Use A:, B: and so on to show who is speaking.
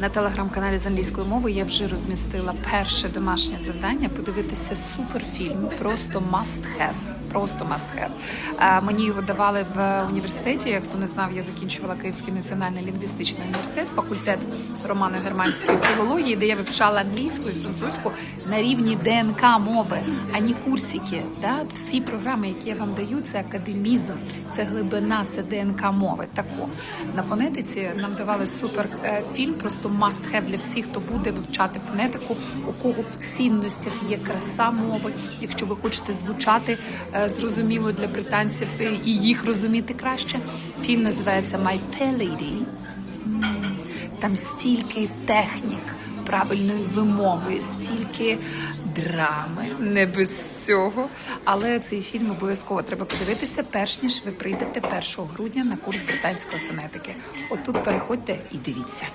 A: На телеграм-каналі з англійської мови я вже розмістила перше домашнє завдання подивитися суперфільм. Просто must have. Просто must have. Мені його давали в університеті. Як хто не знав, я закінчувала Київський національний лінгвістичний університет, факультет романо-германської філології, де я вивчала англійську і французьку на рівні ДНК мови, а не курсики. Да? Всі програми, які я вам даю, це академізм, це глибина, це ДНК мови. Тако на фонетиці нам давали супер е, фільм, просто must have для всіх, хто буде вивчати фонетику, у кого в цінностях є краса мови. Якщо ви хочете звучати е, зрозуміло для британців е, і їх розуміти краще. Фільм називається My Fair Lady. Там стільки технік правильної вимови, стільки драми, не без цього. Але цей фільм обов'язково треба подивитися, перш ніж ви прийдете 1 грудня на курс британської фонетики. Отут переходьте і дивіться.